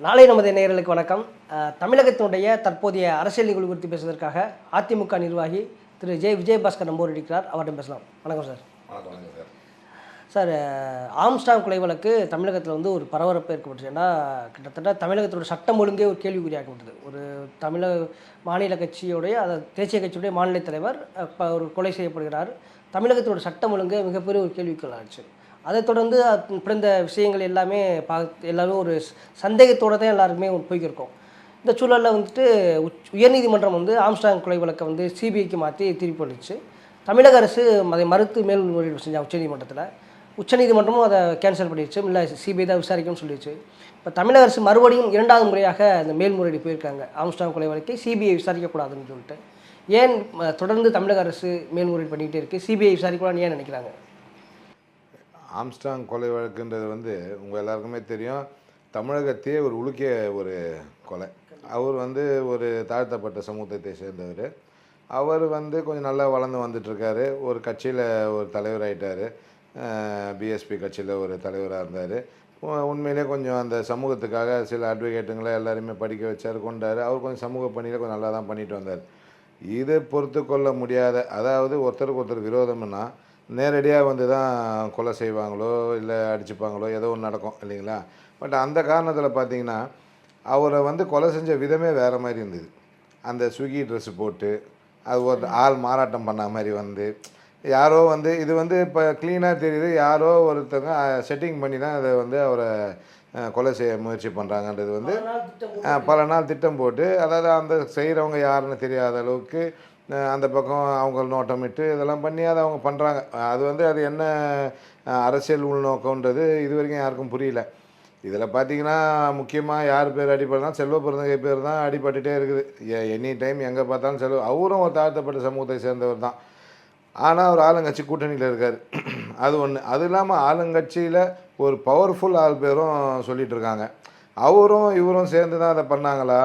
நாளை நமது நேயர்களுக்கு வணக்கம். தமிழகத்தினுடைய தற்போதைய அரசியல் நிகழ்வு குறித்து பேசுவதற்காக அதிமுக நிர்வாகி திரு. ஜே. விஜயபாஸ்கர் நம்பூர் இருக்கிறார். அவரிடம் பேசலாம். வணக்கம் சார். சார். ஆம்ஸ்டாங் கொலை வழக்கு தமிழகத்தில் வந்து ஒரு பரபரப்பு ஏற்பட்டுச்சு. ஏன்னா கிட்டத்தட்ட தமிழகத்தோட சட்டம் ஒழுங்கே ஒரு கேள்விக்குறியாக்கப்பட்டது ஒரு தமிழக மாநில கட்சியுடைய அந்த தேசிய கட்சியுடைய மாநில தலைவர் அஹ், ப- ஒரு கொலை செய்யப்படுகிறார். தமிழகத்தோட சட்டம் ஒழுங்கு மிகப்பெரிய ஒரு கேள்விக்குள்ளாச்சு அதை தொடர்ந்து பிறந்த விஷயங்கள் எல்லாமே பார்த்து எல்லாரும் ஒரு சந்தேகத்தோடு தான் எல்லாருமே போய்க்கிருக்கோம். இந்த சூழலில் வந்துட்டு உச் உயர்நீதிமன்றம் வந்து ஆம்ஸ்டாங் கொலை வழக்கை வந்து சிபிஐக்கு மாற்றி தீர்ப்பு அளிச்சு தமிழக அரசு அதை மறுத்து மேல்முறையீடு செஞ்சாங்க உச்சநீதிமன்றத்தில். உச்சநீதிமன்றமும் அதை கேன்சல் பண்ணிடுச்சு. இல்லை சிபிஐ தான் விசாரிக்கணும்னு சொல்லிடுச்சு. இப்போ தமிழக அரசு மறுபடியும் இரண்டாவது முறையாக அந்த மேல்முறையீடு போயிருக்காங்க. ஆம்ஸ்டாங் கொலை வழக்கை சிபிஐ விசாரிக்கக்கூடாதுன்னு சொல்லிட்டு. ஏன் தொடர்ந்து தமிழக அரசு மேல்முறையீடு பண்ணிக்கிட்டே இருக்குது சிபிஐ விசாரிக்கக்கூடாதுன்னு ஏன் நினைக்கிறாங்க? ஆம்ஸ்டாங் கொலை வழக்குன்றது வந்து உங்கள் எல்லாருக்குமே தெரியும். தமிழகத்தையே ஒரு உலுக்கிய ஒரு கொலை. அவர் வந்து ஒரு தாழ்த்தப்பட்ட சமூகத்தை சேர்ந்தவர். அவர் வந்து கொஞ்சம் நல்லா வளர்ந்து வந்துட்டுருக்காரு. ஒரு கட்சியில் ஒரு தலைவர் ஆகிட்டார் பிஎஸ்பி கட்சியில் ஒரு தலைவராக இருந்தார். உண்மையிலே கொஞ்சம் அந்த சமூகத்துக்காக சில அட்வொகேட்டுங்களை எல்லாருமே படிக்க வச்சார் கொண்டார். அவர் கொஞ்சம் சமூக பணியில் கொஞ்சம் நல்லா தான் பண்ணிட்டு வந்தார். இதை பொறுத்து கொள்ள முடியாத அதாவது ஒருத்தருக்கு ஒருத்தர் விரோதம்னா நேரடியாக வந்து தான் கொலை செய்வாங்களோ இல்லை அடிச்சுப்பாங்களோ ஏதோ ஒன்று நடக்கும் இல்லைங்களா? பட் அந்த காரணத்தில் பார்த்தீங்கன்னா அவரை வந்து கொலை செஞ்ச விதமே வேறு மாதிரி இருந்தது. அந்த ஸ்விக்கி ட்ரெஸ்ஸு போட்டு அது ஒரு ஆள் மாறாட்டம் பண்ண மாதிரி வந்து யாரோ வந்து இது வந்து இப்போ க்ளீனாக தெரியுது யாரோ ஒருத்தங்க செட்டிங் பண்ணி தான் அதை வந்து அவரை கொலை செய்ய முயற்சி பண்ணுறாங்கன்றது வந்து பல நாள் திட்டம் போட்டு அதாவது அந்த செய்கிறவங்க யாருன்னு தெரியாத அளவுக்கு அந்த பக்கம் அவங்க நோட்டமிட்டு இதெல்லாம் பண்ணி அதை அவங்க பண்ணுறாங்க அது வந்து அது என்ன அரசியல் உள்நோக்கம்ன்றது இது வரைக்கும் யாருக்கும் புரியல. இதில் பார்த்தீங்கன்னா முக்கியமாக யார் பேர் அடிபடுறா செல்வ பிறந்தகை பேர் தான் அடிபட்டுட்டே இருக்குது. எனி டைம் எங்கே பார்த்தாலும் செல்வ அவரும் ஒரு தாழ்த்தப்பட்ட சமூகத்தை சேர்ந்தவர் தான். ஆனால் அவர் ஆளுங்கட்சி கூட்டணியில் இருக்கார். அது ஒன்று அது இல்லாமல் ஆளுங்கட்சியில் ஒரு பவர்ஃபுல் ஆள் பேரும் சொல்லிகிட்டு இருக்காங்க. அவரும் இவரும் சேர்ந்து தான் அதை பண்ணாங்களா?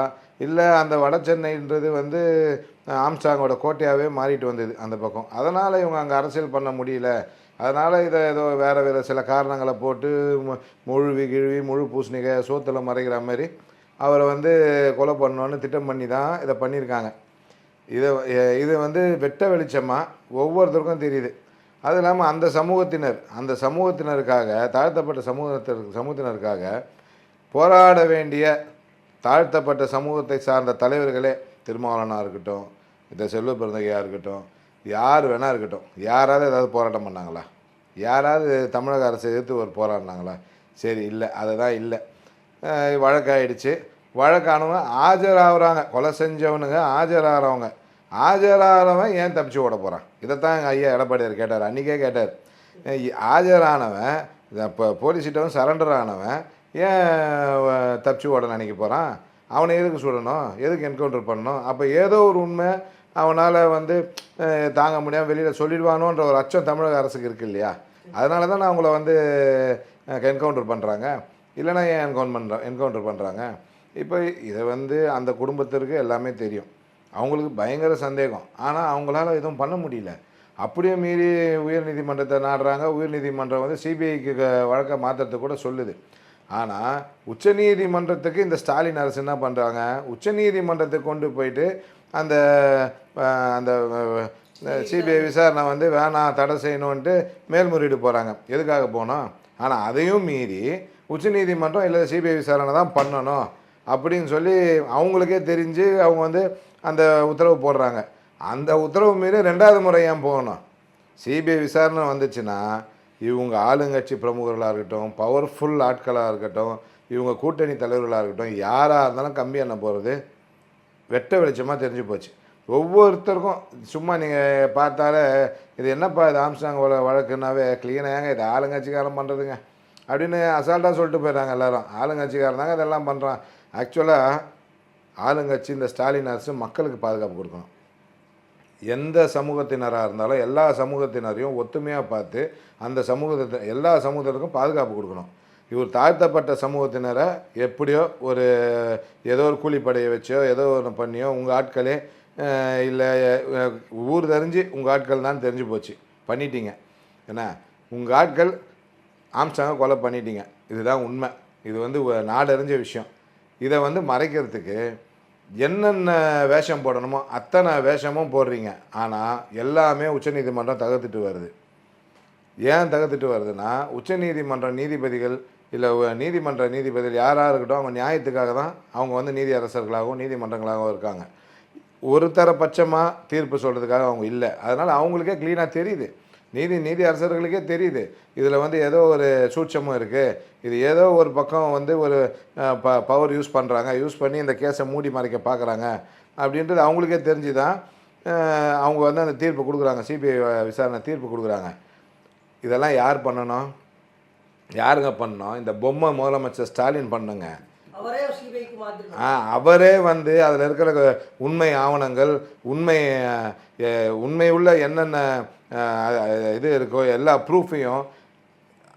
இல்லை அந்த வட சென்னைன்றது வந்து ஆம்ஸ்டாங்கோட கோட்டையாகவே மாறிட்டு வந்தது அந்த பக்கம். அதனால் இவங்க அங்கே அரசியல் பண்ண முடியல. அதனால் இதை ஏதோ வேறு வேறு சில காரணங்களை போட்டு மு- முழுவி கிழுவி முழு பூசணிக்காய் சோத்தில் மறைக்கிற மாதிரி அவரை வந்து கொலை பண்ணணுன்னு திட்டம் பண்ணி தான் இதை பண்ணியிருக்காங்க. இதை இது வந்து வெட்ட வெளிச்சமாக ஒவ்வொருத்தருக்கும் தெரியுது. அது இல்லாமல் அந்த சமூகத்தினர் அந்த சமூகத்தினருக்காக தாழ்த்தப்பட்ட சமூகத்திற்கு சமூகத்தினருக்காக போராட வேண்டிய தாழ்த்தப்பட்ட சமூகத்தை சார்ந்த தலைவர்களே திருமாவளனாக இருக்கட்டும் இந்த செல்வ பிறந்தகையாக இருக்கட்டும் யார் வேணா இருக்கட்டும் யாராவது ஏதாவது போராட்டம் பண்ணாங்களா? யாராவது தமிழக அரசை எதிர்த்து ஒரு போராடினாங்களா? சரி இல்லை அதுதான் இல்லை. வழக்காயிடுச்சு. வழக்கானவங்க ஆஜராகிறாங்க. கொலை செஞ்சவனுங்க ஆஜராகிறவங்க. ஆஜராகிறவன் ஏன் தப்பிச்சு ஓட போகிறான் இதைத்தான் எங்கள் ஐயா எடப்பாடியார் கேட்டார். அன்றைக்கே கேட்டார். ஆஜரானவன் இப்போ போலீஸ்கிட்டவன் சரண்டர் ஆனவன் ஏன் தப்பிச்சு ஓட நினைக்க போகிறான் அவனை எதுக்கு சுடணும்? எதுக்கு என்கவுண்டர் பண்ணணும்? அப்போ ஏதோ ஒரு உண்மை அவனால் வந்து தாங்க முடியாமல் வெளியில் சொல்லிடுவானோன்ற ஒரு அச்சம் தமிழக அரசுக்கு இருக்கு இல்லையா? அதனால தான் அவங்கள வந்து என்கவுண்டர் பண்ணுறாங்க இல்லைன்னா ஏன் என்கவுண்ட் பண்ணுற என்கவுண்டர் பண்ணுறாங்க இப்போ இதை வந்து அந்த குடும்பத்திற்கு எல்லாமே தெரியும். அவங்களுக்கு பயங்கர சந்தேகம். ஆனால் அவங்களால எதுவும் பண்ண முடியல. அப்படியே மீறி உயர்நீதிமன்றத்தை நாடுறாங்க. உயர்நீதிமன்றம் வந்து சிபிஐக்கு வழக்கை மாற்றுறதுக்கு கூட சொல்லுது. ஆனால் உச்சநீதிமன்றத்துக்கு இந்த ஸ்டாலின் அரசு என்ன பண்ணுறாங்க உச்சநீதிமன்றத்துக்கு கொண்டு போயிட்டு அந்த அந்த சிபிஐ விசாரணை வந்து வேணாம் தடை செய்யணுன்ட்டு மேல்முறையீடு போகிறாங்க எதுக்காக போனோம்? ஆனால் அதையும் மீறி உச்சநீதிமன்றம் இல்லை சிபிஐ விசாரணை தான் பண்ணணும் அப்படின்னு சொல்லி அவங்களுக்கே தெரிஞ்சு அவங்க வந்து அந்த உத்தரவு போடுறாங்க. அந்த உத்தரவு மீறி ரெண்டாவது முறை ஏன் போகணும்? சிபிஐ விசாரணை வந்துச்சுன்னா இவங்க ஆளுங்கட்சி பிரமுகர்களாக இருக்கட்டும் பவர்ஃபுல் ஆட்களாக இருக்கட்டும் இவங்க கூட்டணி தலைவர்களாக இருக்கட்டும் யாராக இருந்தாலும் கம்மி எண்ண போகிறது வெட்ட வெளிச்சமாக தெரிஞ்சு போச்சு. ஒவ்வொருத்தருக்கும் சும்மா நீங்கள் பார்த்தாலே இது என்னப்பா இது ஆம்ஸ்டாங் வழக்குனாவே க்ளீனாக ஏங்க இது ஆளுங்கட்சிக்காரன் பண்ணுறதுங்க அப்படின்னு அசால்ட்டாக சொல்லிட்டு போயிடுறாங்க எல்லாரும். ஆளுங்கட்சிக்காரன் தாங்க இதெல்லாம் பண்ணுறான் ஆக்சுவலாக ஆளுங்கட்சி இந்த ஸ்டாலின் அரசு மக்களுக்கு பாதுகாப்பு கொடுக்கணும். எந்த சமூகத்தினராக இருந்தாலும் எல்லா சமூகத்தினரையும் ஒத்துமையாக பார்த்து அந்த சமூகத்தை எல்லா சமூகத்தினருக்கும் பாதுகாப்பு கொடுக்கணும். இவர் தாழ்த்தப்பட்ட சமூகத்தினரை எப்படியோ ஒரு ஏதோ ஒரு கூலிப்படையை வச்சோ ஏதோ ஒன்று பண்ணியோ உங்கள் ஆட்களே இல்லை ஊர் தெரிஞ்சு உங்கள் ஆட்கள் தான் தெரிஞ்சு போச்சு. பண்ணிட்டீங்க. என்ன உங்கள் ஆட்கள் ஆம்ஸ்டாங்க கொலை பண்ணிட்டீங்க. இதுதான் உண்மை. இது வந்து நாடறிஞ்ச விஷயம். இதை வந்து மறைக்கிறதுக்கு என்னென்ன வேஷம் போடணுமோ அத்தனை வேஷமும் போடுறீங்க. ஆனால் எல்லாமே உச்சநீதிமன்றம் தகர்த்துட்டு வருது. ஏன் தகர்த்துட்டு வருதுன்னா உச்சநீதிமன்ற நீதிபதிகள் இல்லை நீதிமன்ற நீதிபதிகள் யாராக இருக்கட்டும் அவங்க நியாயத்துக்காக தான் அவங்க வந்து நீதி அரசர்களாகவும் நீதிமன்றங்களாகவும் இருக்காங்க. ஒரு தரப்பட்சமாக தீர்ப்பு சொல்கிறதுக்காக அவங்க இல்லை. அதனால் அவங்களுக்கே க்ளீனாக தெரியுது. நீதி நீதி அரசர்களுக்கே தெரியுது. இதில் வந்து ஏதோ ஒரு சூட்சமும் இருக்குது இது ஏதோ ஒரு பக்கம் வந்து ஒரு ப பவர் யூஸ் பண்ணுறாங்க யூஸ் பண்ணி இந்த கேஸை மூடி மறைக்க பார்க்குறாங்க அப்படின்றது அவங்களுக்கே தெரிஞ்சு தான் அவங்க வந்து அந்த தீர்ப்பு கொடுக்குறாங்க. சிபிஐ விசாரணை தீர்ப்பு கொடுக்குறாங்க. இதெல்லாம் யார் பண்ணணும்? யாருங்க பண்ணணும் இந்த பொம்மை முதலமைச்சர் ஸ்டாலின் பண்ணுங்க. அவரே சிபிஐக்கு மாற்றிருக்காங்க ஆ, அவரே வந்து அதில் இருக்கிற உண்மை ஆவணங்கள் உண்மை உண்மை உள்ள என்னென்ன இது இருக்கோ எல்லா ப்ரூஃபையும்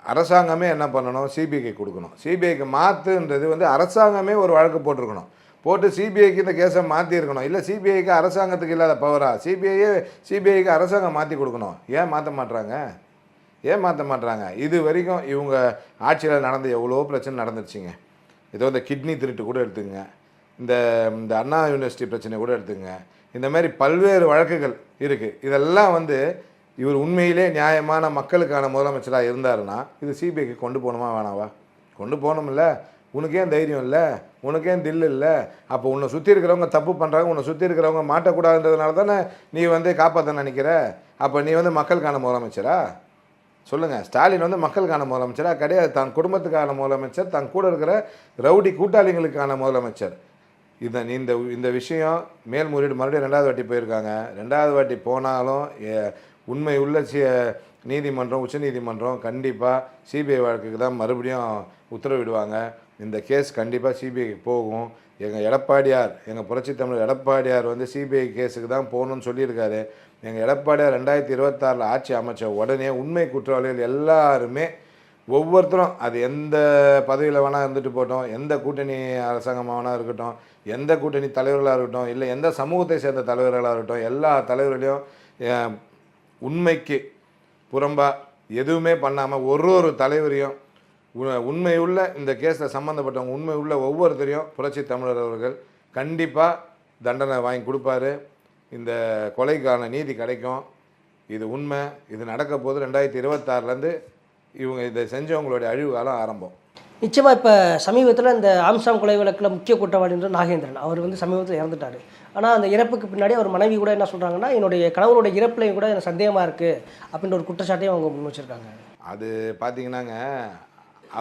அரசாங்கமே என்ன பண்ணணும்? சிபிஐக்கு கொடுக்கணும். சிபிஐக்கு மாற்றுன்றது வந்து அரசாங்கமே ஒரு வழக்கு போட்டிருக்கணும். போட்டு சிபிஐக்கு இந்த கேஸை மாற்றிருக்கணும் இல்லை சிபிஐக்கு அரசாங்கத்துக்கு இல்லாத பவரா சிபிஐயே சிபிஐக்கு அரசாங்கம் மாற்றி கொடுக்கணும். ஏன் மாற்ற மாட்றாங்க? ஏன் மாற்ற மாட்றாங்க. இது வரைக்கும் இவங்க ஆட்சியில் நடந்த எவ்வளோ பிரச்சனை நடந்துருச்சுங்க. ஏதோ இந்த கிட்னி திருட்டு கூட எடுத்துங்க இந்த இந்த அண்ணா யூனிவர்சிட்டி பிரச்சனை கூட எடுத்துங்க இந்த மாதிரி பல்வேறு வழக்குகள் இருக்குது இதெல்லாம் வந்து இவர் உண்மையிலே நியாயமான மக்களுக்கான முதலமைச்சராக இருந்தாருன்னா இது சிபிஐக்கு கொண்டு போகணுமா வேணாவா? கொண்டு போகணும்ல. உனக்கு தைரியம் இல்லை? உனக்கேன் தில் இல்லை? அப்போ உன்னை சுற்றி இருக்கிறவங்க தப்பு பண்ணுறாங்க உன்னை சுற்றி இருக்கிறவங்க மாட்டக்கூடாதுன்றதுனால தானே நீ வந்து காப்பாற்ற நினைக்கிற? அப்போ நீ வந்து மக்களுக்கான முதலமைச்சரா? சொல்லுங்கள் ஸ்டாலின் வந்து மக்களுக்கான முதலமைச்சராக கிடையாது. தன் குடும்பத்துக்கான முதலமைச்சர் தன் கூட இருக்கிற ரவுடி கூட்டாளிகளுக்கான முதலமைச்சர். இந்த இந்த இந்த விஷயம் மேல்முறையீடு மறுபடியும் ரெண்டாவது வாட்டி போயிருக்காங்க. ரெண்டாவது வாட்டி போனாலும் உண்மை உள்ள சி நீதிமன்றம் உச்சநீதிமன்றம் கண்டிப்பாக சிபிஐ வழக்குக்கு தான் மறுபடியும் உத்தரவிடுவாங்க. இந்த கேஸ் கண்டிப்பாக சிபிஐக்கு போகும். எங்கள் எடப்பாடியார் எங்கள் புரட்சி தமிழர் எடப்பாடியார் வந்து சிபிஐ கேஸுக்கு தான் போகணும்னு சொல்லியிருக்காரு. எங்கள் எடப்பாடியார் ரெண்டாயிரத்தி இருபத்தாறில் ஆட்சி அமைச்ச உடனே உண்மை குற்றவாளிகள் எல்லாருமே ஒவ்வொருத்தரும் அது எந்த பதவியில் வேணால் இருந்துட்டு போட்டோம் எந்த கூட்டணி அரசாங்கமாக வேணால் இருக்கட்டும் எந்த கூட்டணி தலைவர்களாக இருக்கட்டும் இல்லை எந்த சமூகத்தை சேர்ந்த தலைவர்களாக இருக்கட்டும் எல்லா தலைவர்களையும் உண்மைக்கு புறம்பாக எதுவுமே பண்ணாமல் ஒரு ஒரு தலைவரையும் உண்மை உண்மையுள்ள இந்த கேஸில் சம்மந்தப்பட்டவங்க உண்மை உள்ள ஒவ்வொருத்தரையும் புரட்சி தமிழர் அவர்கள் கண்டிப்பாக தண்டனை வாங்கி கொடுப்பாரு. இந்த கொலைக்கான நீதி கிடைக்கும். இது உண்மை. இது நடக்க போது ரெண்டாயிரத்தி இருபத்தாறுலேருந்து இவங்க இதை செஞ்சவங்களுடைய அழிவு காலம் ஆரம்பம். நிச்சயமாக இப்போ சமீபத்தில் இந்த ஆம்சாங் கொலை வழக்கில் முக்கிய குற்றவாளின்ற நாகேந்திரன். அவர் வந்து சமீபத்தில் இறந்துட்டார். ஆனால் அந்த இறப்புக்கு பின்னாடி அவர் மனைவி கூட என்ன சொல்கிறாங்கன்னா என்னுடைய கணவருடைய இறப்புலையும் கூட எனக்கு சந்தேகமாக இருக்குது அப்படின்ற ஒரு குற்றச்சாட்டையும் அவங்க முன் வச்சிருக்காங்க. அது பார்த்தீங்கன்னாங்க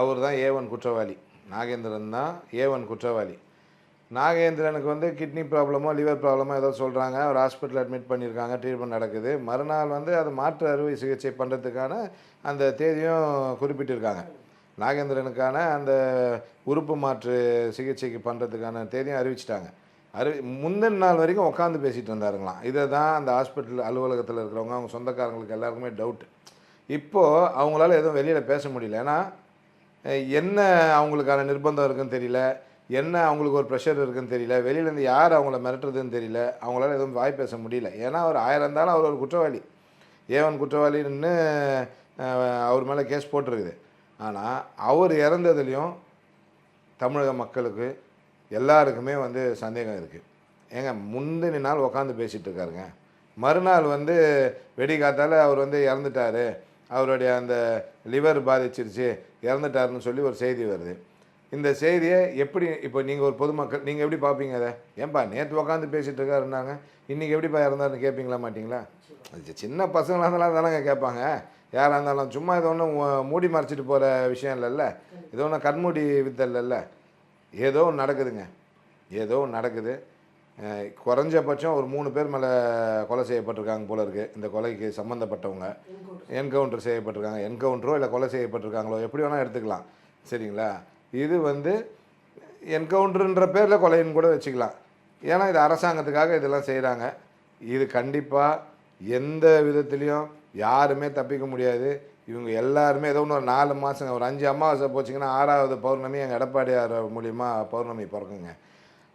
அவர் தான் ஏவன் குற்றவாளி. நாகேந்திரன் தான் ஏவன் குற்றவாளி. நாகேந்திரனுக்கு வந்து கிட்னி ப்ராப்ளமோ லிவர் ப்ராப்ளமோ ஏதோ சொல்கிறாங்க அவர் ஹாஸ்பிட்டல் அட்மிட் பண்ணியிருக்காங்க. ட்ரீட்மெண்ட் நடக்குது. மறுநாள் வந்து அது மாற்று அறுவை சிகிச்சை பண்ணுறதுக்கான அந்த தேதியும் குறிப்பிட்டிருக்காங்க. நாகேந்திரனுக்கான அந்த உறுப்பு மாற்று சிகிச்சைக்கு பண்ணுறதுக்கான தேதியும் அறிவிச்சிட்டாங்க. அறிவி முந்தின நாள் வரைக்கும் உட்காந்து பேசிகிட்டு இருந்தாருங்களாம் இதை தான் அந்த ஹாஸ்பிட்டல் அலுவலகத்தில் இருக்கிறவங்க அவங்க சொந்தக்காரங்களுக்கு எல்லாருக்குமே டவுட் இப்போது அவங்களால எதுவும் வெளியில் பேச முடியல. ஏன்னா என்ன அவங்களுக்கான நிர்பந்தம் இருக்குன்னு தெரியல. என்ன அவங்களுக்கு ஒரு ப்ரெஷர் இருக்குன்னு தெரியல வெளியிலேருந்து யார் அவங்கள மிரட்டுறதுன்னு தெரியல அவங்களால எதுவும் வாய் பேச முடியல. ஏன்னா அவர் ஆயிரம் இருந்தாலும் அவர் ஒரு குற்றவாளி. ஏவன் குற்றவாளின்னு அவர் மேலே கேஸ் போட்டிருக்குது. ஆனால் அவர் இறந்ததுலேயும் தமிழக மக்களுக்கு எல்லாருக்குமே வந்து சந்தேகம் இருக்குது ஏங்க முந்தின நாள் உட்காந்து பேசிகிட்டு இருக்காருங்க. மறுநாள் வந்து வெடிகாத்தால் அவர் வந்து இறந்துட்டாரு. அவருடைய அந்த லிவர் பாதிச்சிருச்சு இறந்துட்டாருன்னு சொல்லி ஒரு செய்தி வருது. இந்த செய்தியை எப்படி இப்போ நீங்கள் ஒரு பொதுமக்கள் நீங்கள் எப்படி பார்ப்பீங்க அதை? ஏன்பா நேற்று உட்காந்து பேசிகிட்டு இருக்காருன்னாங்க. இன்றைக்கி எப்படிப்பா இறந்தாருன்னு கேட்பீங்களா மாட்டிங்களா? அது சின்ன பசங்களாக இருந்தாலும் தானங்க கேட்பாங்க. யாராக இருந்தாலும் சும்மா இது ஒன்றும் மூடி மறைச்சிட்டு போகிற விஷயம் இல்லைல்ல. இது ஒன்றும் கண்மூடி வித்தை இல்லைல்ல ஏதோ ஒன்று நடக்குதுங்க. ஏதோ ஒன்று நடக்குது. குறைஞ்சபட்சம் ஒரு மூணு பேர் மேலே கொலை செய்யப்பட்டிருக்காங்க போல இருக்குது இந்த கொலைக்கு சம்மந்தப்பட்டவங்க என்கவுண்டர் செய்யப்பட்டிருக்காங்க. என்கவுண்டரோ இல்லை கொலை செய்யப்பட்டிருக்காங்களோ எப்படி வேணால் எடுத்துக்கலாம். சரிங்களா? இது வந்து என்கவுண்டருன்ற பேரில் கொலைன்னு கூட வச்சுக்கலாம். ஏன்னா இது அரசாங்கத்துக்காக இதெல்லாம் செய்கிறாங்க இது கண்டிப்பாக எந்த விதத்துலேயும் யாருமே தப்பிக்க முடியாது. இவங்க எல்லாருமே ஏதோ ஒன்று ஒரு நாலு மாதங்க ஒரு அஞ்சு அமாவாசை போச்சிங்கன்னா ஆறாவது பௌர்ணமி எங்கள் எடப்பாடியார் மூலிமா பௌர்ணமி பிறக்குங்க.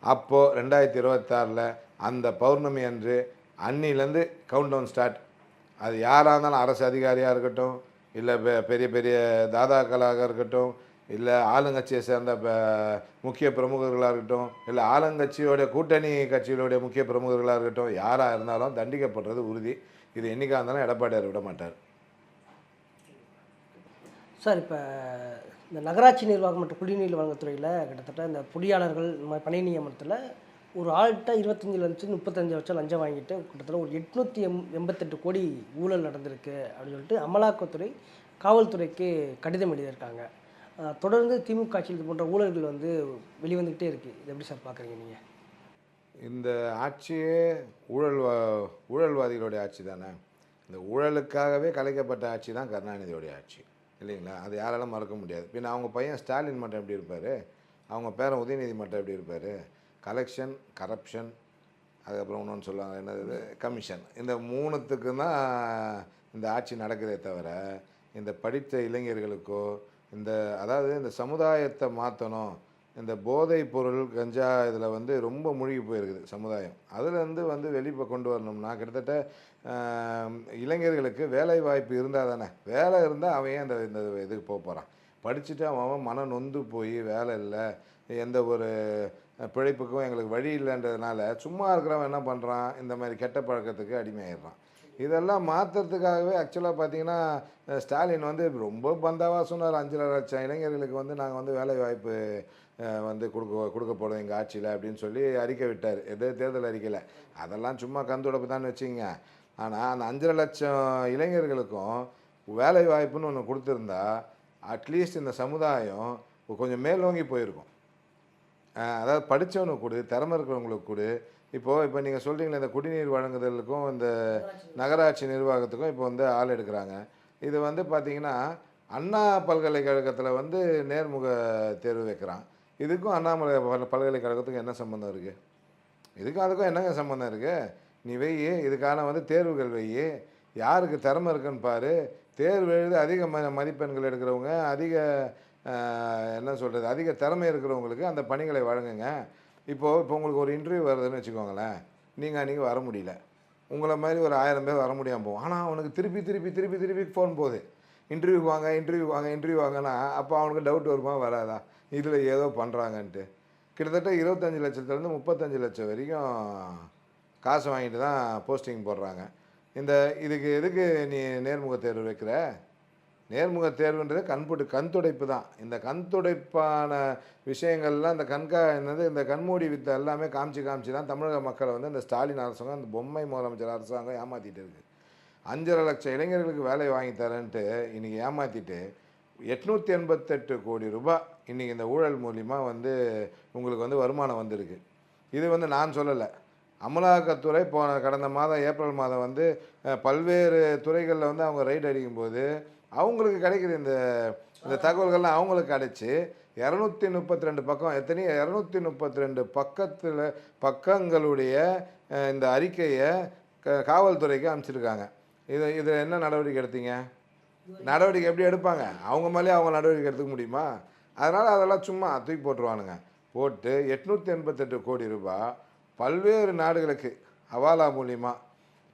அப்போது ரெண்டாயிரத்தி இருபத்தாறில் அந்த பௌர்ணமி அன்று அன்னிலேருந்து கவுண்ட் டவுன் ஸ்டார்ட் அது யாராக இருந்தாலும் அரசு அதிகாரியாக இருக்கட்டும் இல்லை பெரிய பெரிய தாதாக்களாக இருக்கட்டும் இல்லை ஆளுங்கட்சியை சேர்ந்த ப- முக்கிய பிரமுகர்களாக இருக்கட்டும் இல்லை ஆளுங்கட்சியோட கூட்டணி கட்சிகளுடைய முக்கிய பிரமுகர்களாக இருக்கட்டும் யாராக இருந்தாலும் தண்டிக்கப்படுறது உறுதி. இது என்றைக்காக இருந்தாலும் எடப்பாடியார் விட மாட்டார். சார் இப்போ இந்த நகராட்சி நிர்வாகம் மற்றும் குடிநீர் வழங்கத்துறையில் கிட்டத்தட்ட இந்த பொறியாளர்கள் இந்த மாதிரி பணி நியமனத்தில் ஒரு ஆள்கிட்ட இருபத்தஞ்சி லட்சம் முப்பத்தஞ்சு லட்சம் லஞ்சம் வாங்கிட்டு கிட்டத்தட்ட ஒரு எட்நூற்றி எம் எண்பத்தெட்டு கோடி ஊழல் நடந்திருக்கு அப்படின்னு சொல்லிட்டு அமலாக்கத்துறை காவல்துறைக்கு கடிதம் எழுதியிருக்காங்க. தொடர்ந்து திமுக ஆட்சியில் இது போன்ற ஊழல்கள் வந்து வெளிவந்துக்கிட்டே இருக்குது இது எப்படி சார் பார்க்குறீங்க நீங்கள் இந்த ஆட்சியே ஊழல் வா- ஊழல்வாதிகளுடைய ஆட்சி தானே. இந்த ஊழலுக்காகவே கலைக்கப்பட்ட ஆட்சி தான் கருணாநிதியோடைய ஆட்சி. இல்லைங்களா? அது யாராலும் மறக்க முடியாது. பின்ன அவங்க பையன் ஸ்டாலின் மட்டும் எப்படி இருப்பார்? அவங்க பேரன் உதயநிதி மட்டும் எப்படி இருப்பார்? கலெக்ஷன் கரப்ஷன் அதுக்கப்புறம் இன்னொன்று சொல்லுவாங்க என்னது கமிஷன். இந்த மூணுத்துக்கு தான் இந்த ஆட்சி நடக்குதே தவிர இந்த படித்த இளைஞர்களுக்கோ இந்த அதாவது இந்த சமுதாயத்தை மாற்றணும் இந்த போதை பொருள் கஞ்சா இதில் வந்து ரொம்ப மூழ்கி போயிருக்குது சமுதாயம். அதுலேருந்து வந்து வெளிப்ப கொண்டு வரணும்னா கிட்டத்தட்ட இளைஞர்களுக்கு வேலை வாய்ப்பு இருந்தால் தானே. வேலை இருந்தால் அவன் ஏன் இந்த இந்த இதுக்கு போக போகிறான் படிச்சுட்டு அவன் அவன் நொந்து போய் வேலை இல்லை. எந்த ஒரு பிழைப்புக்கும் எங்களுக்கு வழி இல்லைன்றதுனால சும்மா இருக்கிறவன் என்ன பண்ணுறான் இந்த மாதிரி கெட்ட பழக்கத்துக்கு அடிமையாயிடுறான். இதெல்லாம் மாற்றுறதுக்காகவே ஆக்சுவலாக பார்த்தீங்கன்னா ஸ்டாலின் வந்து ரொம்ப பந்தாவாக சொன்னார் அஞ்சரை லட்சம் இளைஞர்களுக்கு வந்து நாங்கள் வந்து வேலை வாய்ப்பு வந்து கொடுக்க கொடுக்க போகிறோம் எங்கள் ஆட்சியில் அப்படின்னு சொல்லி அறிக்கை விட்டார். எது தேர்தல் அறிக்கையில். அதெல்லாம் சும்மா கந்துடப்பு தான் வச்சுங்க ஆனால் அந்த அஞ்சரை லட்சம் இளைஞர்களுக்கும் வேலை வாய்ப்புன்னு ஒன்று கொடுத்துருந்தா அட்லீஸ்ட் இந்த சமுதாயம் கொஞ்சம் மேலோங்கி போயிருக்கும். அதாவது படித்தவனுக்கு கொடு திறமை இருக்கிறவங்களுக்கு கொடு இப்போது இப்போ நீங்கள் சொல்கிறீங்களே இந்த குடிநீர் வழங்குதலுக்கும் இந்த நகராட்சி நிர்வாகத்துக்கும் இப்போ வந்து ஆள் எடுக்கிறாங்க. இது வந்து பார்த்தீங்கன்னா அண்ணா பல்கலைக்கழகத்தில் வந்து நேர்முக தேர்வு வைக்கிறான். இதுக்கும் அண்ணாமலை பல்கலைக்கழகத்துக்கும் என்ன சம்மந்தம் இருக்குது இதுக்கும் அதுக்கும் என்னங்க சம்மந்தம் இருக்குது நீ வெய் இதுக்கான வந்து தேர்வுகள் வெய். யாருக்கு திறமை இருக்குன்னு பாரு. தேர்வு எழுதி அதிக ம மதிப்பெண்கள் எடுக்கிறவங்க அதிக என்ன சொல்கிறது அதிக திறமை இருக்கிறவங்களுக்கு அந்த பணிகளை வழங்குங்க. இப்போது இப்போ உங்களுக்கு ஒரு இன்டர்வியூ வருதுன்னு வச்சுக்கோங்களேன். நீங்கள் அன்றைக்கி வர முடியல. உங்களை மாதிரி ஒரு ஆயிரம் பேர் வர முடியாமல் போகும். ஆனால் அவனுக்கு திருப்பி திருப்பி திருப்பி திருப்பி ஃபோன் போகுது. இன்டர்வியூ வாங்க இன்டர்வியூ வாங்க இன்டர்வியூ வாங்கன்னா அப்போ அவனுக்கு டவுட் வருமா வராதா? இதில் ஏதோ பண்ணுறாங்கன்ட்டு கிட்டத்தட்ட இருபத்தஞ்சி லட்சத்துலேருந்து முப்பத்தஞ்சு லட்சம் வரைக்கும் காசு வாங்கிட்டு தான் போஸ்டிங் போடுறாங்க. இந்த இதுக்கு எதுக்கு நீ நேர்முக தேர்வு வைக்கிற? நேர்முக தேர்வுன்றது கண்புட்டு கண் துடைப்பு தான். இந்த கண் துடைப்பான விஷயங்கள்லாம் இந்த கண்கா என்னது இந்த கண்மூடி வித்தை எல்லாமே காமிச்சு காமிச்சு தான் தமிழக மக்களை வந்து இந்த ஸ்டாலின் அரசாங்கம் அந்த பொம்மை முதலமைச்சர் அரசாங்கம் ஏமாற்றிட்டு இருக்கு. அஞ்சரை லட்சம் இளைஞர்களுக்கு வேலை வாங்கி தரேன்ட்டு இன்னைக்கு ஏமாற்றிட்டு எட்நூற்றி எண்பத்தெட்டு கோடி ரூபாய் இன்றைக்கி இந்த ஊழல் மூலிமா வந்து உங்களுக்கு வந்து வருமானம் வந்திருக்கு. இது வந்து நான் சொல்லலை. அமலாக்கத்துறை போன கடந்த மாதம் ஏப்ரல் மாதம் வந்து பல்வேறு துறைகளில் வந்து அவங்க ரைட் அடிக்கும்போது அவங்களுக்கு கிடைக்கிற இந்த இந்த தகவல்கள்லாம் அவங்களுக்கு கிடைச்சி இரநூத்தி முப்பத்தி ரெண்டு பக்கம் எத்தனையோ இரநூத்தி முப்பத்தி ரெண்டு பக்கத்தில் பக்கங்களுடைய இந்த அறிக்கையை க காவல்துறைக்கு அனுப்பிச்சிருக்காங்க. இது இதில் என்ன நடவடிக்கை எடுத்தீங்க? நடவடிக்கை எப்படி எடுப்பாங்க? அவங்க மேலே அவங்க நடவடிக்கை எடுத்துக்க முடியுமா? அதனால் அதெல்லாம் சும்மா தூக்கி போட்டுருவானுங்க. போட்டு எட்நூற்றி எண்பத்தெட்டு கோடி ரூபாய் பல்வேறு நாடுகளுக்கு ஹவாலா மூலிமா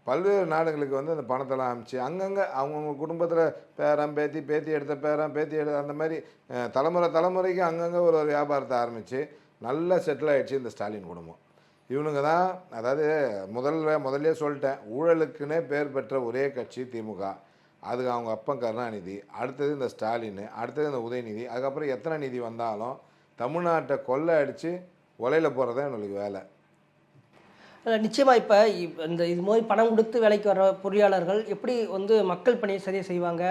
பல்வேறு நாடுகளுக்கு வந்து அந்த பணத்தெல்லாம் அனுப்பிச்சு அங்கங்கே அவங்கவுங்க குடும்பத்தில் பேரம் பேத்தி பேத்தி எடுத்த பேரம் பேத்தி எடுத்த அந்த மாதிரி தலைமுறை தலைமுறைக்கு அங்கங்கே ஒரு ஒரு வியாபாரத்தை ஆரம்பித்து நல்லா செட்டில் ஆகிடுச்சு இந்த ஸ்டாலின் குடும்பம். இவனுங்க தான் அதாவது முதல்ல முதல்லயே சொல்லிட்டேன் ஊழலுக்குன்னே பேர் பெற்ற ஒரே கட்சி திமுக. அதுக்கு அவங்க அப்பன் கருணாநிதி அடுத்தது இந்த ஸ்டாலின் அடுத்தது இந்த உதயநிதி அதுக்கப்புறம் எத்தனை நிதி வந்தாலும் தமிழ்நாட்டை கொள்ளை அடித்து ஒலையில் போகிறது தான் எங்களுக்கு வேலை. நிச்சயமாக இப்போ இந்த இது மாதிரி பணம் கொடுத்து வேலைக்கு வர பொறியாளர்கள் எப்படி வந்து மக்கள் பணியை சரியாக செய்வாங்க?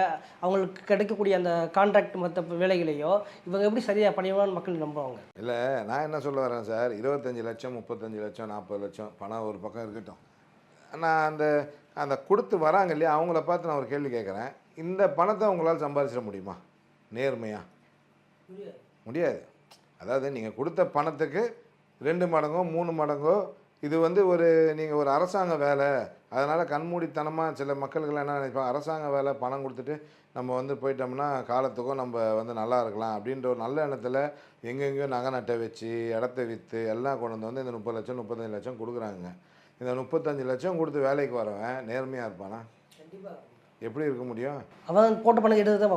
அவங்களுக்கு கிடைக்கக்கூடிய அந்த கான்ட்ராக்ட் மற்ற வேலைகளையோ இவங்க எப்படி சரியாக பண்ணிடுவான்னு மக்கள் நம்புவாங்க? இல்லை நான் என்ன சொல்ல வரேன் சார்? இருபத்தஞ்சி லட்சம் முப்பத்தஞ்சு லட்சம் நாற்பது லட்சம் பணம் ஒரு பக்கம் இருக்கட்டும். நான் அந்த அந்த கொடுத்து வராங்க இல்லையா அவங்கள பார்த்து நான் ஒரு கேள்வி கேட்குறேன். இந்த பணத்தை உங்களால் சம்பாதிச்சிட முடியுமா? நேர்மையா? முடியாது. அதாவது நீங்கள் கொடுத்த பணத்துக்கு ரெண்டு மடங்கோ மூணு மடங்கோ இது வந்து ஒரு நீங்கள் ஒரு அரசாங்க வேலை. அதனால் கண்மூடித்தனமாக சில மக்களுக்கெல்லாம் என்ன நினைப்பாங்க அரசாங்க வேலை பணம் கொடுத்துட்டு நம்ம வந்து போயிட்டோம்னா காலத்துக்கும் நம்ம வந்து நல்லா இருக்கலாம். அப்படின்ற ஒரு நல்ல எண்ணத்தில் எங்கெங்கேயோ நகை நட்டை வச்சு இடத்த விற்று எல்லாம் கொண்டு வந்து வந்து இந்த முப்பது லட்சம் முப்பத்தஞ்சு லட்சம் கொடுக்குறாங்க. இந்த முப்பத்தஞ்சு லட்சம் கொடுத்து வேலைக்கு வரவன் நேர்மையாக இருப்பானா? எப்படி இருக்க முடியும்? அவன் போட்ட பணம் எடுத்து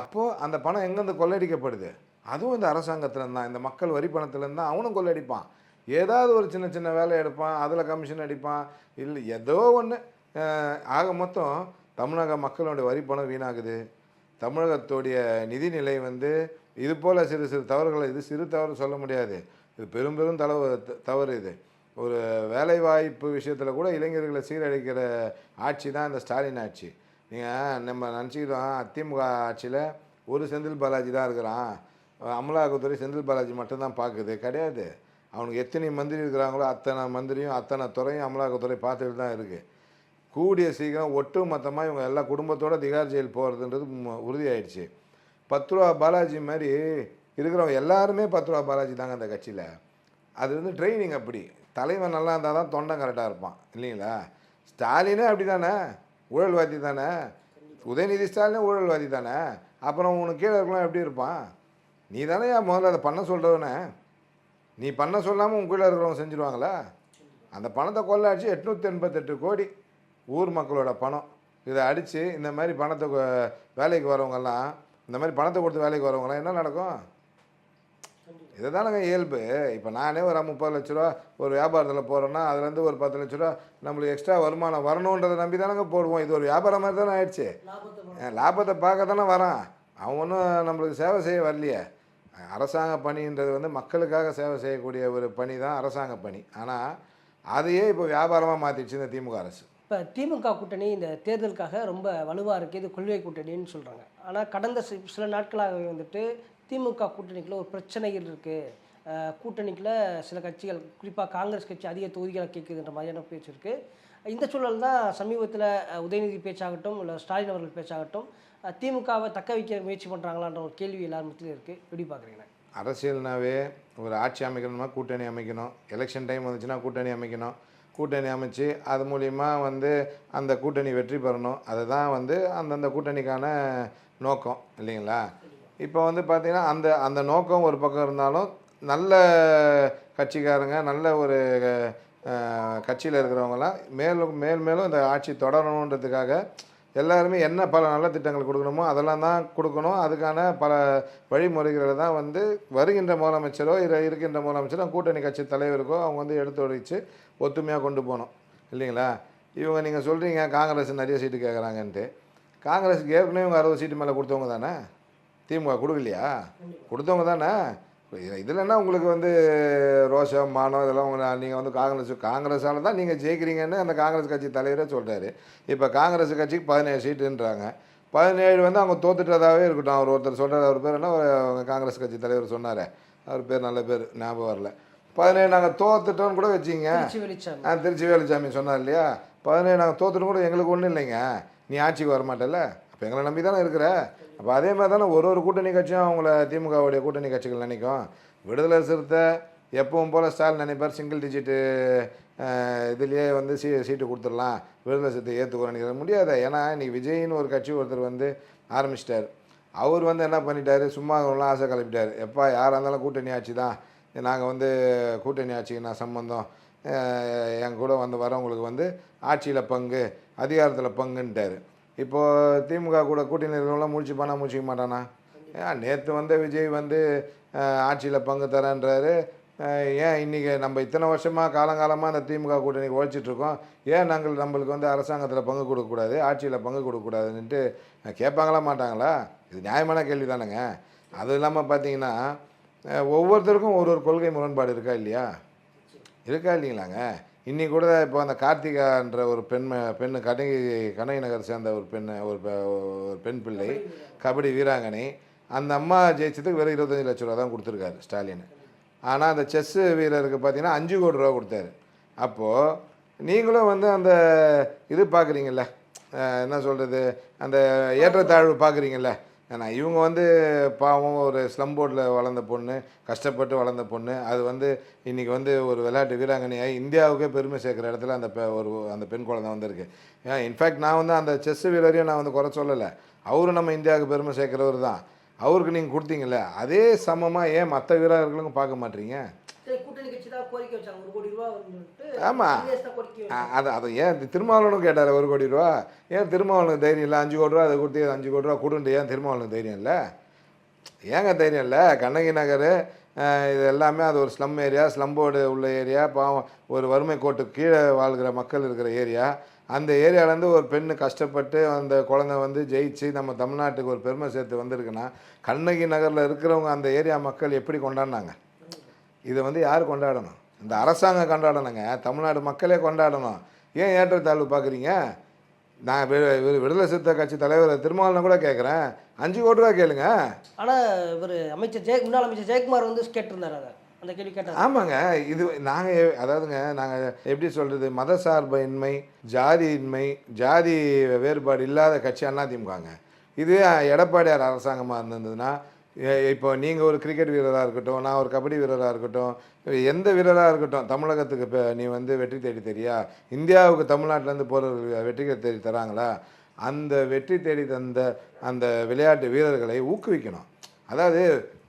அப்போது அந்த பணம் எங்கேருந்து கொள்ளையடிக்கப்படுது அதுவும் இந்த அரசாங்கத்துல தான் இந்த மக்கள் வரி பணத்துலேருந்து தான் அவனும் கொள்ளடிப்பான். ஏதாவது ஒரு சின்ன சின்ன வேலை எடுப்பான் அதில் கமிஷன் அடிப்பான் இல்லை ஏதோ ஒன்று ஆக மொத்தம் தமிழக மக்களுடைய வரி பணம் வீணாகுது. தமிழகத்துடைய நிதிநிலை வந்து இது போல் சிறு சிறு தவறுகளை இது சிறு தவறு சொல்ல முடியாது. இது பெரும் பெரும் தளவு தவறு இது. ஒரு வேலைவாய்ப்பு விஷயத்தில் கூட இளைஞர்களை சீரழிக்கிற ஆட்சி தான் இந்த ஸ்டாலின் ஆட்சி. நீங்கள் நம்ம நினச்சிக்கிறோம் அதிமுக ஆட்சியில் ஒரு செந்தில் பாலாஜி தான் இருக்கிறான். அமலாக்கத்துறை செந்தில் பாலாஜி மட்டும்தான் பார்க்குது. கிடையாது. அவனுக்கு எத்தனை மந்திரி இருக்கிறாங்களோ அத்தனை மந்திரியும் அத்தனை துறையும் அமலாக்கத்துறை பார்த்துட்டு தான் இருக்குது கூடிய சீக்கிரம் ஒட்டு மொத்தமாக இவங்க எல்லா குடும்பத்தோட திகார் ஜெயில் போகிறதுன்றது உறுதியாயிடுச்சு. பத்து ரூபா பாலாஜி மாதிரி இருக்கிறவங்க எல்லாருமே பத்து ரூபா பாலாஜி தாங்க அந்த கட்சியில். அது வந்து ட்ரைனிங் அப்படி. தலைவன் நல்லா இருந்தால் தான் தொண்டன் கரெக்டாக இருப்பான் இல்லைங்களா? ஸ்டாலினே அப்படி தானே ஊழல்வாதி தானே? உதயநிதி ஸ்டாலினே ஊழல்வாதி தானே? அப்புறம் உனக்கு கீழே இருக்கலாம் எப்படி இருப்பான்? நீ தானே முதல்ல அதை பண்ண சொல்கிறவனே நீ பண்ண சொல்லாமல் கீழே இருக்கிறவங்க செஞ்சுருவாங்களா? அந்த பணத்தை கொள்ளாச்சு எட்நூற்றி எண்பத்தெட்டு கோடி ஊர் மக்களோட பணம். இதை அடித்து இந்த மாதிரி பணத்தை வேலைக்கு வரவங்கெல்லாம் இந்த மாதிரி பணத்தை கொடுத்து வேலைக்கு வரவங்கலாம் என்ன நடக்கும்? இதுதானங்க இயல்பு. இப்போ நானே ஒரு முப்பது லட்ச ரூபா ஒரு வியாபாரத்தில் போகிறேன்னா அதுலேருந்து ஒரு பத்து லட்ச ரூபா நம்மளுக்கு எக்ஸ்ட்ரா வருமானம் வரணுன்றதை நம்பி தானங்க போடுவோம். இது ஒரு வியாபாரம் மாதிரி தானே ஆயிடுச்சு. லாபத்தை பார்க்க தானே வரான். அவன் ஒன்றும் நம்மளுக்கு சேவை செய்ய வரலையே. அரசாங்க பணின்றது வந்து மக்களுக்காக சேவை செய்யக்கூடிய ஒரு பணி தான் அரசாங்க பணி. ஆனால் அதையே இப்போ வியாபாரமாக மாற்றிடுச்சு இந்த திமுக அரசு. இப்போ திமுக கூட்டணி இந்த தேர்தலுக்காக ரொம்ப வலுவாக இருக்குது இது கொள்கை கூட்டணின்னு சொல்கிறாங்க ஆனால் கடந்த சில நாட்களாகவே வந்துட்டு திமுக கூட்டணிக்குள்ள ஒரு பிரச்சனைகள் இருக்குது கூட்டணிக்குள்ள சில கட்சிகள் குறிப்பாக காங்கிரஸ் கட்சி அதிக தொகுதிகளை கேட்குதுன்ற மாதிரியான பேச்சு இருக்குது இந்த சூழல் தான் சமீபத்தில் உதயநிதி பேச்சாகட்டும் இல்லை ஸ்டாலின் அவர்கள் பேச்சாகட்டும் திமுகவை தக்க வைக்க முயற்சி பண்ணுறாங்களான்ற ஒரு கேள்வி எல்லார் மத்தியிலும் இருக்குது எப்படி பார்க்குறீங்க? அரசியல்னாவே ஒரு ஆட்சி அமைக்கணுமா கூட்டணி அமைக்கணும். எலெக்ஷன் டைம் வந்துச்சுன்னா கூட்டணி அமைக்கணும். கூட்டணி அமைச்சு அது மூலிமா வந்து அந்த கூட்டணி வெற்றி பெறணும். அதுதான் வந்து அந்தந்த கூட்டணிக்கான நோக்கம் இல்லைங்களா? இப்போ வந்து பார்த்திங்கன்னா அந்த அந்த நோக்கம் ஒரு பக்கம் இருந்தாலும் நல்ல கட்சிக்காரங்க நல்ல ஒரு கட்சியில் இருக்கிறவங்கலாம் மேலும் மேல் மேலும் இந்த ஆட்சி தொடரணுன்றதுக்காக எல்லாருமே என்ன பல நல்ல திட்டங்கள் கொடுக்கணுமோ அதெல்லாம் தான் கொடுக்கணும். அதுக்கான பல வழிமுறைகளை தான் வந்து வருகின்ற முதலமைச்சரோ இல்லை இருக்கின்ற முதலமைச்சரோ கூட்டணி கட்சி தலைவருக்கோ அவங்க வந்து எடுத்து உடைச்சு ஒத்துமையாக கொண்டு போகணும். இல்லைங்களா? இவங்க நீங்கள் சொல்கிறீங்க காங்கிரஸ் நிறைய சீட்டு கேட்குறாங்கன்ட்டு காங்கிரஸுக்கு ஏற்கனவே இவங்க அறுபது சீட்டு மேலே கொடுத்தவங்க தானே? திமுக கொடுக்கலையா? கொடுத்தவங்க தானே? இதில் என்ன உங்களுக்கு வந்து ரோஷம் மானம் இதெல்லாம் உங்களை நீங்கள் வந்து காங்கிரஸ் காங்கிரஸால் தான் நீங்கள் ஜெயிக்கிறீங்கன்னு அந்த காங்கிரஸ் கட்சி தலைவரே சொல்கிறாரு இப்போ காங்கிரஸ் கட்சிக்கு பதினேழு சீட்டுன்றாங்க. பதினேழு வந்து அவங்க தோத்துட்டதாகவே இருக்கட்டும். அவர் ஒருத்தர் சொல்கிறார் அவர் பேர் என்ன? காங்கிரஸ் கட்சி தலைவர் சொன்னார். அவர் பேர் நல்ல பேர் ஞாபகம் வரல. பதினேழு நாங்கள் தோத்துட்டோன்னு கூட வச்சிங்க ஆ திருச்சி வேலுச்சாமி சொன்னார் இல்லையா? பதினேழு நாங்கள் தோத்துட்டும் கூட எங்களுக்கு ஒன்றும் இல்லைங்க. நீ ஆட்சிக்கு வர மாட்டேல்ல அப்போ எங்களை நம்பி தானே இருக்கிற? அப்போ அதே மாதிரி தானே ஒரு ஒரு கூட்டணி கட்சியும் அவங்கள திமுகவுடைய கூட்டணி கட்சிகள் நினைக்கும். விடுதலை சிறுத்தை எப்பவும் போல் ஸ்டாலின் நினைப்பார் சிங்கிள் டிஜிட்டு இதுலேயே வந்து சீ சீட்டு கொடுத்துடலாம். விடுதலை சிறுத்தை ஏற்றுக்கிறோம் நினைக்கிற முடியாது. ஏன்னா இன்றைக்கி விஜய்னு ஒரு கட்சி ஒருத்தர் வந்து ஆரம்பிச்சிட்டார். அவர் வந்து என்ன பண்ணிட்டார்? சும்மா அவங்களாம் ஆசை கிளப்பிட்டார் எப்பா யாராக இருந்தாலும் கூட்டணி ஆட்சி தான். நாங்கள் வந்து கூட்டணி ஆட்சிக்கு நான் சம்மந்தம் என் கூட வந்து வரவங்களுக்கு வந்து ஆட்சியில் பங்கு அதிகாரத்தில் பங்குன்ட்டார். இப்போது திமுக கூட கூட்டணி இருக்கிறவங்களாம் முடிச்சுப்பானா முடிச்சிக்க மாட்டானா? ஏன் நேற்று வந்த விஜய் வந்து ஆட்சியில் பங்கு தரேன்றாரு. ஏன் இன்றைக்கி நம்ம இத்தனை வருஷமாக காலங்காலமாக அந்த திமுக கூட்டணிக்கு உழைச்சிட்ருக்கோம் ஏன் நாங்கள் நம்மளுக்கு வந்து அரசாங்கத்தில் பங்கு கொடுக்கக்கூடாது ஆட்சியில் பங்கு கொடுக்கக்கூடாதுன்ட்டு கேட்பாங்களா மாட்டாங்களா? இது நியாயமான கேள்வி தானேங்க அது இல்லாமல் பார்த்தீங்கன்னா ஒவ்வொருத்தருக்கும் ஒரு ஒரு கொள்கை முரண்பாடு இருக்கா இல்லையா? இருக்கா இல்லைங்களாங்க. இன்னி கூட இப்போ அந்த கார்த்திகான்ற ஒரு பெண் பெண்ணு கனகி கனகி நகர் சேர்ந்த ஒரு பெண் ஒரு பெ- ஒரு பெண் பிள்ளை கபடி வீராங்கனை அந்த அம்மா ஜெயிச்சதுக்கு வெறும் இருபத்தஞ்சி லட்ச ரூபா தான் கொடுத்துருக்காரு ஸ்டாலின். ஆனால் அந்த செஸ்ஸு வீரருக்கு பார்த்தீங்கன்னா அஞ்சு கோடி ரூபா கொடுத்தாரு. அப்போது நீங்களும் வந்து அந்த இது பார்க்குறீங்கள்ல என்ன சொல்கிறது அந்த ஏற்றத்தாழ்வு பார்க்குறீங்கள்ல ஏன்னா இவங்க வந்து பாவம் ஒரு ஸ்லம் போர்டில் வளர்ந்த பொண்ணு கஷ்டப்பட்டு வளர்ந்த பொண்ணு. அது வந்து இன்றைக்கி வந்து ஒரு விளையாட்டு வீராங்கனையாகி இந்தியாவுக்கே பெருமை சேர்க்குற இடத்துல அந்த பெ ஒரு அந்த பெண் குழந்தை வந்திருக்கு. ஏன் இன்ஃபேக்ட் நான் வந்து அந்த செஸ் வீரரையும் நான் வந்து குறை சொல்லலை. அவரும் நம்ம இந்தியாவுக்கு பெருமை சேர்க்குறவர் தான். அவருக்கு நீங்கள் கொடுத்தீங்கல்ல அதே சமமாக ஏன் மற்ற வீரர்களுக்கும் பார்க்க மாட்டீங்க? கூட்டணி கட்சி தான் கோரிக்கை வச்சாங்க. ஒரு கோடி ரூபா வந்துட்டு ஆமா. காங்கிரஸ் தான் கோரிக்கை அ- அது அது ஏன் திருமாவளவனும் கேட்டார் ஒரு கோடி ரூபா. ஏன் திருமாவளவனுக்கு தைரியம் இல்லை? அஞ்சு கோடி ரூபா அதை கொடுத்து அஞ்சு கோடி ரூபா கொடுண்டு ஏன் திருமாவளவனுக்கு தைரியம் இல்லை? ஏங்க தைரியம் இல்லை? கண்ணகி நகர் இது எல்லாமே அது ஒரு ஸ்லம் ஏரியா ஸ்லம்போர்டு உள்ள ஏரியா பாவம் ஒரு வறுமை கோட்டு கீழே வாழ்கிற மக்கள் இருக்கிற ஏரியா. அந்த ஏரியாவிலேருந்து ஒரு பெண்ணு கஷ்டப்பட்டு அந்த குழந்தை வந்து ஜெயிச்சு நம்ம தமிழ்நாட்டுக்கு ஒரு பெருமை சேர்த்து வந்திருக்குன்னா கண்ணகி நகரில் இருக்கிறவங்க அந்த ஏரியா மக்கள் எப்படி கொண்டாடினாங்க? இதை வந்து யார் கொண்டாடணும்? இந்த அரசாங்கம் கொண்டாடணுங்க. தமிழ்நாடு மக்களே கொண்டாடணும். ஏன் ஏற்றத்தாழ்வு பார்க்குறீங்க? நான் விடுதலை சிறுத்தை கட்சி தலைவர் திருமாவளவன் கூட கேட்குறேன். அஞ்சு கோடி ரூபா கேளுங்க. ஆனால் இவர் அமைச்சர் ஜெய முன்னாள் அமைச்சர் ஜெயக்குமார் வந்து கேட்டிருந்தார் அதை. அந்த கேள்வி கேட்டார். ஆமாங்க. இது நாங்கள் அதாவதுங்க நாங்கள் எப்படி சொல்கிறது மதசார்பின்மை ஜாதியின்மை ஜாதி வேறுபாடு இல்லாத கட்சி அதிமுகங்க இது எடப்பாடியார் அரசாங்கமாக இருந்ததுன்னா எ- இப்போ நீங்கள் ஒரு கிரிக்கெட் வீரராக இருக்கட்டும் நான் ஒரு கபடி வீரராக இருக்கட்டும் எந்த வீரராக இருக்கட்டும் தமிழகத்துக்கு இப்போ நீ வந்து வெற்றி தேடி தெரியா? இந்தியாவுக்கு தமிழ்நாட்டிலேருந்து போகிற வெற்றி தேடி தராங்களா? அந்த வெற்றி தேடி தந்த அந்த விளையாட்டு வீரர்களை ஊக்குவிக்கணும். அதாவது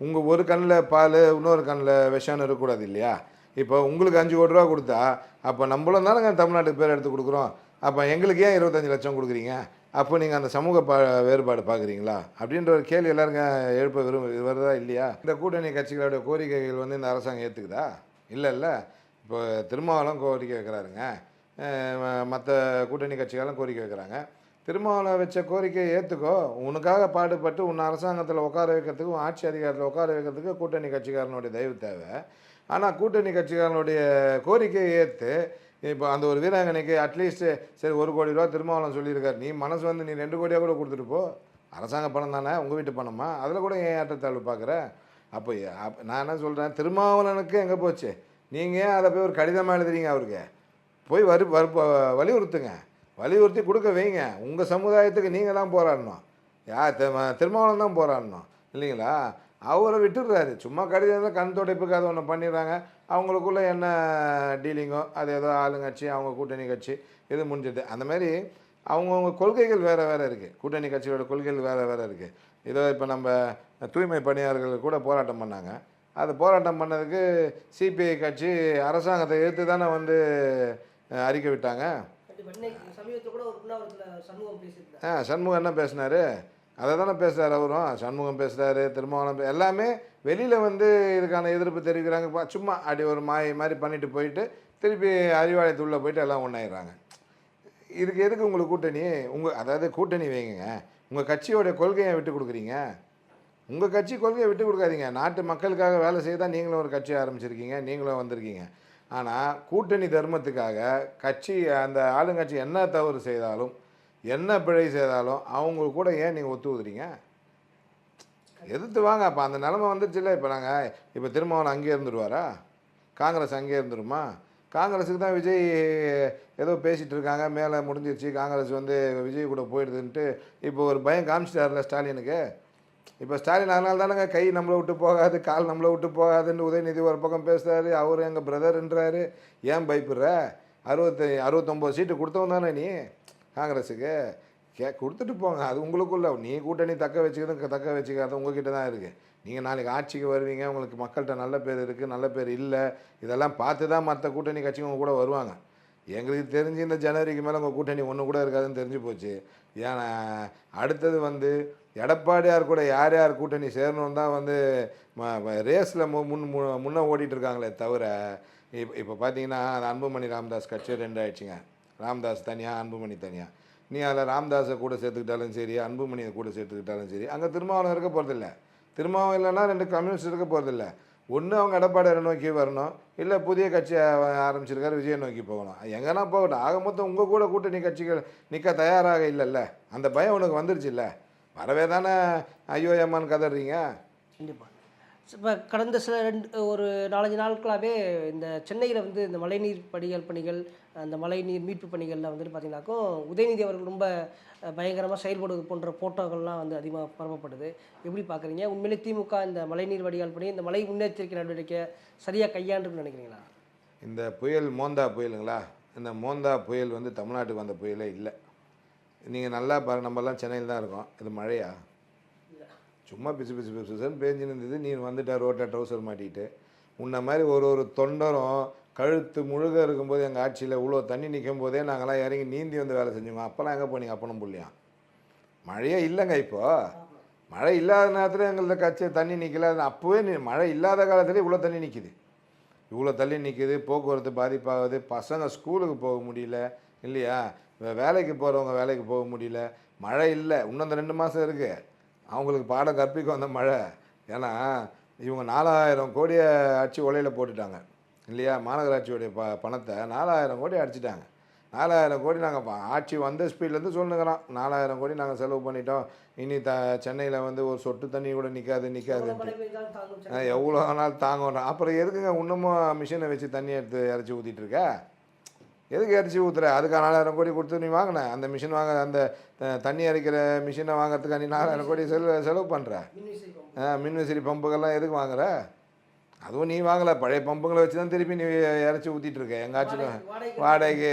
உங்கள் ஒரு கண்ணில் பால் இன்னொரு கண்ணில் விஷம்னு இருக்கக்கூடாது இல்லையா? இப்போ உங்களுக்கு அஞ்சு கோடி ரூபா கொடுத்தா அப்போ நம்மளும் தானேங்க தமிழ்நாட்டுக்கு பேர் எடுத்து கொடுக்குறோம். அப்போ எங்களுக்கு ஏன் இருபத்தஞ்சி லட்சம் கொடுக்குறீங்க? அப்போ நீங்கள் அந்த சமூக பா வேறுபாடு பார்க்குறீங்களா? அப்படின்ற ஒரு கேள்வி எல்லாருங்க எழுப்ப விரும்ப வருதா இல்லையா? இந்த கூட்டணி கட்சிகளோட கோரிக்கைகள் வந்து இந்த அரசாங்கம் ஏற்றுக்குதா இல்லை இல்லை. இப்போ திருமாவளம் கோரிக்கை வைக்கிறாருங்க. மற்ற கூட்டணி கட்சிகளும் கோரிக்கை வைக்கிறாங்க. திருமாவளம் வச்ச கோரிக்கையை ஏற்றுக்கோ உனக்காக பாடுபட்டு உன்னை அரசாங்கத்தில் உட்கார வைக்கிறதுக்கு உன் ஆட்சி அதிகாரத்தில் உட்கார வைக்கிறதுக்கு கூட்டணி கட்சிக்காரனுடைய தயவு தேவை. ஆனால் கூட்டணி கட்சிக்காரனுடைய கோரிக்கையை ஏற்று இப்போ அந்த ஒரு வீராங்கனைக்கு அட்லீஸ்ட் சரி ஒரு கோடி ரூபா திருமாவளம் சொல்லியிருக்காரு. நீ மனசு வந்து நீ ரெண்டு கோடியாக கூட கொடுத்துட்டு போ. அரசாங்க பணம் தானே உங்கள் வீட்டு பணமா? அதில் கூட ஏன் ஏற்றத்தாழ்வு பார்க்குற? அப்போ நான் என்ன சொல்கிறேன் திருமாவளனுக்கு எங்கே போச்சு? நீங்கள் ஏன் அதை போய் ஒரு கடிதமாக எழுதுறீங்க அவருக்கு? போய் வரு வரு வலியுறுத்துங்க. வலியுறுத்தி கொடுக்க வைங்க. உங்கள் சமுதாயத்துக்கு நீங்கள் தான் போராடணும். யார் திருமாவளம் தான் போராடணும். இல்லைங்களா? அவரை விட்டுடுறாரு. சும்மா கடிதத்தில் கண் துடைப்புக்கு அதை ஒன்று பண்ணிடுறாங்க. அவங்களுக்குள்ள என்ன டீலிங்கோ அது ஏதோ ஆளுங்கட்சி அவங்க கூட்டணி கட்சி இது முடிஞ்சது. அந்த மாதிரி அவங்கவுங்க கொள்கைகள் வேறு வேறு இருக்குது கூட்டணி கட்சியோட கொள்கைகள் வேறு வேறு இருக்குது இதோ இப்போ நம்ம தூய்மை பணியாளர்கள் கூட போராட்டம் பண்ணாங்க. அது போராட்டம் பண்ணதுக்கு சிபிஐ கட்சி அரசாங்கத்தை எதிர்த்து தானே வந்து அறிக்கை விட்டாங்க. ஆ சண்முகம் என்ன பேசினாரு? அதை தானே பேசுகிறார் அவரும் சண்முகம் பேசுகிறாரு திருமாவளம் எல்லாமே வெளியில் வந்து இதுக்கான எதிர்ப்பு தெரிவிக்கிறாங்க. சும்மா அப்படி ஒரு மாய மாதிரி பண்ணிட்டு போயிட்டு திருப்பி அறிவாலயத்துள்ளே போயிட்டு எல்லாம் ஒன்றாயிடுறாங்க இதுக்கு எதுக்கு உங்களுக்கு கூட்டணி? உங்கள் அதாவது கூட்டணி வைங்க. உங்கள் கட்சியோடைய கொள்கையை விட்டு கொடுக்குறீங்க. உங்கள் கட்சி கொள்கையை விட்டு கொடுக்காதீங்க. நாட்டு மக்களுக்காக வேலை செய்ய தான் நீங்களும் ஒரு கட்சி ஆரம்பிச்சிருக்கீங்க. நீங்களும் வந்திருக்கீங்க. ஆனால் கூட்டணி தர்மத்துக்காக கட்சி அந்த ஆளுங்கட்சி என்ன தவறு செய்தாலும் என்ன பிழை செய்தாலும் அவங்க கூட ஏன் நீங்கள் ஒத்து ஊதுறீங்க எதிர்த்து வாங்க. அப்போ அந்த நிலமை வந்துருச்சுல்ல இப்போ நாங்கள் இப்போ திருமாவளவன் அங்கேயே இருந்துருவாரா? காங்கிரஸ் அங்கேயே இருந்துருமா? காங்கிரஸுக்கு தான் விஜய் ஏதோ பேசிகிட்டு இருக்காங்க. மேலே முடிஞ்சிருச்சு. காங்கிரஸ் வந்து விஜய் கூட போயிடுதுன்ட்டு இப்போ ஒரு பயம் காமிச்சிட்டார்ல ஸ்டாலினுக்கு? இப்போ ஸ்டாலின் அதனால தானேங்க கை நம்மளை விட்டு போகாது கால் நம்மளை விட்டு போகாதுன்னு உதயநிதி ஒரு பக்கம் பேசுகிறாரு அவர் எங்கள் பிரதர்ன்றாரு ஏன் பயப்படுற? அறுபத்தி அறுபத்தொம்போது சீட்டு கொடுத்தவன் தானே நீ? காங்கிரஸுக்கு கே கொடுத்துட்டு போங்க. அது உங்களுக்குள்ள. நீ கூட்டணி தக்க வச்சுக்கிறது தக்க வச்சுக்காத உங்ககிட்ட தான் இருக்குது நீங்கள் நாளைக்கு ஆட்சிக்கு வருவீங்க உங்களுக்கு மக்கள்கிட்ட நல்ல பேர் இருக்குது நல்ல பேர் இல்லை. இதெல்லாம் பார்த்து தான் மற்ற கூட்டணி கட்சிங்க உங்க கூட வருவாங்க. எங்களுக்கு தெரிஞ்சு இந்த ஜனவரிக்கு மேலே உங்கள் கூட்டணி ஒன்று கூட இருக்காதுன்னு தெரிஞ்சு போச்சு. ஏன்னா அடுத்தது வந்து எடப்பாடியார் கூட யார் யார் கூட்டணி சேரணும் தான் வந்து ரேஸில் முன் மு- முன்ன ஓடிட்டு இருக்காங்களே தவிர இப்போ இப்போ பார்த்தீங்கன்னா அந்த அன்புமணி ராமதாஸ் கட்சி ரெண்டு ஆயிடுச்சுங்க ராம்தாஸ் தனியாக அன்புமணி தனியாக நீ அதில் ராம்தாஸை கூட சேர்த்துக்கிட்டாலும் சரி அன்புமணியை கூட சேர்த்துக்கிட்டாலும் சரி அங்கே திருமாவளம் இருக்க போகிறதில்ல திருமாவளம் இல்லைன்னா ரெண்டு கம்யூனிஸ்ட் இருக்க போகிறதில்ல ஒன்று அவங்க எடப்பாடியாரை நோக்கி வரணும் இல்லை புதிய கட்சியை ஆ- ஆரம்பிச்சிருக்காரு விஜயை நோக்கி போகணும். எங்கன்னா போகட்டும். ஆக மொத்தம் உங்கள் கூட கூட்டணி கட்சிகள் நிற்க தயாராக இல்லைல்ல. அந்த பயம் உனக்கு வந்துருச்சு இல்லை வரவே தானே ஐயோ ஏமான்னு கதறீங்க? கண்டிப்பாக இப்போ கடந்த சில ரெண்டு ஒரு நாலஞ்சு நாட்களாகவே இந்த சென்னையில் வந்து இந்த மழைநீர் படிகள் பணிகள் அந்த மழைநீர் மீட்பு பணிகளில் வந்துட்டு பார்த்தீங்கன்னாக்கும் உதயநிதி அவர்கள் ரொம்ப பயங்கரமாக செயல்படுவது போன்ற போட்டோக்கள்லாம் வந்து அதிகமாக பரப்பப்படுது. எப்படி பார்க்குறீங்க உண்மையிலே திமுக இந்த மழைநீர் வடிகால் பணி இந்த மழை முன்னெச்சரிக்கை நடவடிக்கை சரியாக கையாண்டுன்னு நினைக்கிறீங்களா? இந்த புயல் மோந்தா புயலுங்களா? இந்த மோந்தா புயல் வந்து தமிழ்நாட்டுக்கு வந்த புயலே இல்லை. நீங்கள் நல்லா பாருங்கள் நம்மலாம் சென்னையில் தான் இருக்கோம். இது மழையா? சும்மா பிசு பிசு பிசுன்னு பேஞ்சு இருந்தது நீ வந்துட்ட ரோட்டை ட்ரௌசர் மாட்டிக்கிட்டு. உன்ன மாதிரி ஒரு ஒரு தொண்டரும் கழுத்து முழுக இருக்கும்போது எங்கள் ஆட்சியில் இவ்வளோ தண்ணி நிற்கும் போதே நாங்களாம் இறங்கி நீந்தி வந்து வேலை செஞ்சோம்? அப்போல்லாம் எங்கே போனீங்க? அப்பனும் புள்ளியான் மழையே இல்லைங்க இப்போது மழை இல்லாத நேரத்தில் எங்களது கட்சி தண்ணி நிற்கல அப்போவே நீ மழை இல்லாத காலத்துலேயே இவ்வளோ தண்ணி நிற்கிது இவ்வளோ தள்ளி நிற்கிது போக்குவரத்து பாதிப்பாகுது பசங்க ஸ்கூலுக்கு போக முடியல இல்லையா? வேலைக்கு போகிறவங்க வேலைக்கு போக முடியல. மழை இல்லை. இன்னும் அந்த ரெண்டு மாதம் இருக்குது அவங்களுக்கு பாடம் கற்பிக்கும் அந்த மழை. ஏன்னா இவங்க நாலாயிரம் கோடியை அடிச்சு உலையில போட்டுட்டாங்க. இல்லையா? மாநகராட்சியோடைய ப பணத்தை நாலாயிரம் கோடி அடிச்சிட்டாங்க. நாலாயிரம் கோடி நாங்கள் ஆட்சி வந்த ஸ்பீட்லேருந்து சொல்லுங்கிறோம் நாலாயிரம் கோடி நாங்கள் செலவு பண்ணிட்டோம். இனி த சென்னையில் வந்து ஒரு சொட்டு தண்ணி கூட நிற்காது நிற்காதுன்ட்டு எவ்வளோ நாள் தாங்கணும் அப்புறம் எதுக்குங்க இன்னமும் மிஷினை வச்சு தண்ணி எடுத்து இறச்சி ஊற்றிட்டு இருக்க? எதுக்கு இறச்சி ஊற்றுற அதுக்கு நாலாயிரம் கோடி கொடுத்து நீ வாங்கின. அந்த மிஷின் வாங்க அந்த தண்ணி அரைக்கிற மிஷினை வாங்குறதுக்கு நீ நாலாயிரம் கோடி செலவு செலவு பண்ணுற மின்விசிறி பம்புகள்லாம் எதுக்கு வாங்குற? அதுவும் நீ வாங்கலை. பழைய பம்புகளை வச்சு தான் திருப்பி நீ இறச்சி ஊற்றிட்டு இருக்க எங்கள் ஆட்சியில் வாடகைக்கு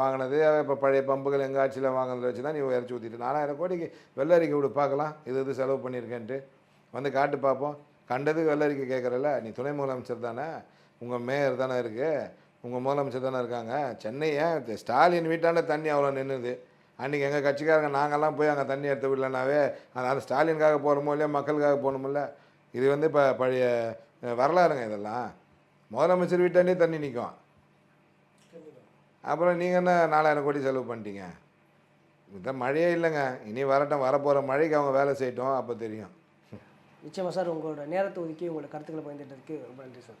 வாங்கினது இப்போ பழைய பம்புகள் எங்கள் ஆட்சியில் வாங்கினதை வச்சு தான் நீ இறச்சி ஊற்றிட்டு நாலாயிரம் கோடிக்கு வெள்ளரிக்கை விடு பார்க்கலாம் இது இது செலவு பண்ணியிருக்கேன்ட்டு வந்து காட்டு பார்ப்போம் கண்டதுக்கு வெள்ளரிக்கை கேட்குறல நீ துணை முதலமைச்சர் தானே. உங்கள் மேயர் தானே இருக்குது உங்கள் முதலமைச்சர் தானே இருக்காங்க. சென்னை ஏன் ஸ்டாலின் வீட்டாண்ட தண்ணி அவ்வளோ நின்றுது அன்றைக்கி எங்கள் கட்சிக்காரங்க நாங்கள்லாம் போய் அங்கே தண்ணி எடுத்து விடலனாவே அதனால் ஸ்டாலினுக்காக போகிறோமோ இல்லையா மக்களுக்காக போகணுமில்ல இது வந்து இப்போ பழைய வரலாறுங்க இதெல்லாம். முதலமைச்சர் வீட்டாண்டே தண்ணி நிற்கும் அப்புறம் நீங்கள் என்ன நாலாயிரம் கோடி செலவு பண்ணிட்டீங்க? இதான் மழையே இல்லைங்க. இனி வரட்டும் வரப்போகிற மழைக்கு அவங்க வேலை செய்யட்டும் அப்போ தெரியும். நிச்சயமாக சார் உங்களோட நேரத்தை ஒதுக்கி உங்களோட கருத்துக்களை பயந்துட்டதுக்கு ரொம்ப நன்றி சார்.